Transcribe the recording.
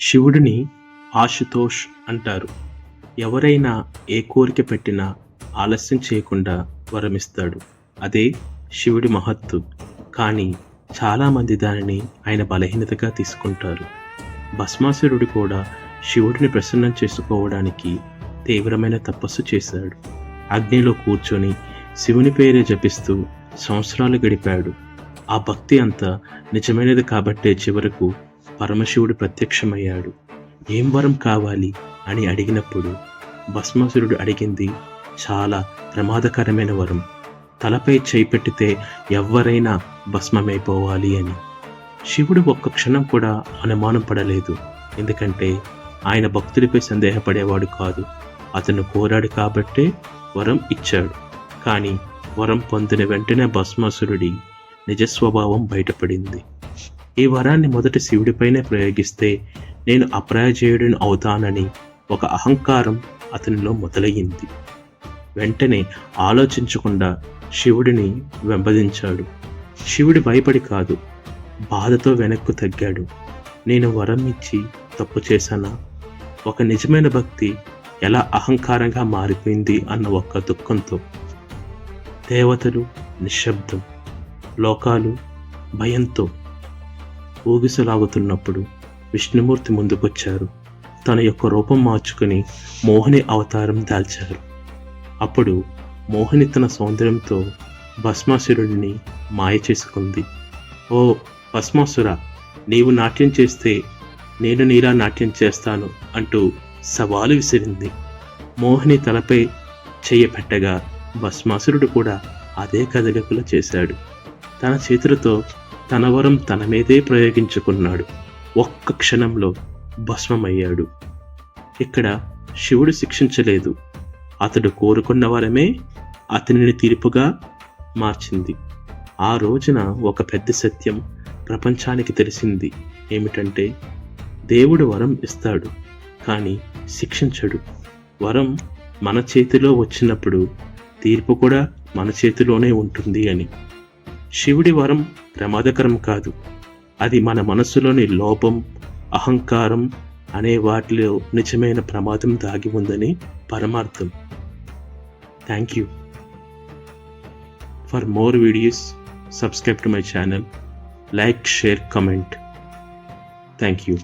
శివుడిని ఆశుతోష్ అంటారు. ఎవరైనా ఏ కోరిక పెట్టినా ఆలస్యం చేయకుండా వరమిస్తాడు. అదే శివుడి మహత్తు. కానీ చాలామంది దానిని ఆయన బలహీనతగా తీసుకుంటారు. భస్మాసురుడు కూడా శివుడిని ప్రసన్నం చేసుకోవడానికి తీవ్రమైన తపస్సు చేశాడు. అగ్నిలో కూర్చొని శివుని పేరే జపిస్తూ సంవత్సరాలు గడిపాడు. ఆ భక్తి అంతా నిజమైనది కాబట్టే చివరకు పరమశివుడు ప్రత్యక్షమయ్యాడు. ఏం వరం కావాలి? అని అడిగినప్పుడు భస్మాసురుడు అడిగింది చాలా ప్రమాదకరమైన వరం. తలపై చేయి పెట్టితే ఎవ్వరైనా భస్మమైపోవాలి అని. శివుడు ఒక్క క్షణం కూడా అనుమానం పడలేదు. ఎందుకంటే ఆయన భక్తుడిపై సందేహపడేవాడు కాదు. అతను కోరాడు కాబట్టే వరం ఇచ్చాడు. కానీ వరం పొందిన వెంటనే భస్మాసురుడి నిజస్వభావం బయటపడింది. ఈ వరాన్ని మొదట శివుడిపైనే ప్రయోగిస్తే నేను అపరాజేయుడిని అవుతానని ఒక అహంకారం అతనిలో మొదలయ్యింది. వెంటనే ఆలోచించకుండా శివుడిని వెంబడించాడు. శివుడి భయపడి కాదు బాధతో వెనక్కు తగ్గాడు. నేను వరం ఇచ్చి తప్పు చేశానా? ఒక నిజమైన భక్తి ఎలా అహంకారంగా మారిపోయింది అన్న ఒక్క దుఃఖంతో. దేవతలు నిశ్శబ్దం లోకాలు భయంతో. ఊగిసలాగుతున్నప్పుడు విష్ణుమూర్తి ముందుకొచ్చారు. తన యొక్క రూపం మార్చుకుని మోహిని అవతారం దాల్చారు. అప్పుడు మోహిని తన సౌందర్యంతో భస్మాసురుడిని మాయ చేసుకుంది. ఓ భస్మాసుర నీవు నాట్యం చేస్తే నేను నీలా నాట్యం చేస్తాను అంటూ సవాలు విసిరింది. మోహిని తలపై చేయపెట్టగా భస్మాసురుడు కూడా అదే కదలికలు చేశాడు. తన చేతులతో తన వరం తన మీదే ప్రయోగించుకున్నాడు. ఒక్క క్షణంలో భస్మమయ్యాడు. ఇక్కడ శివుడు శిక్షించలేదు. అతడు కోరుకున్న వరమే అతనిని తీర్పుగా మార్చింది. ఆ రోజున ఒక పెద్ద సత్యం ప్రపంచానికి తెలిసింది. ఏమిటంటే దేవుడు వరం ఇస్తాడు కానీ శిక్షించడు. వరం మన చేతిలో వచ్చినప్పుడు తీర్పు కూడా మన చేతిలోనే ఉంటుంది అని. శివుడి వరం ప్రమాదకరం కాదు. అది మన మనస్సులోని లోపం అహంకారం అనే వాటిలో నిజమైన ప్రమాదం దాగి ఉందని పరమార్థం. Thank you for more videos subscribe to my channel like share comment thank you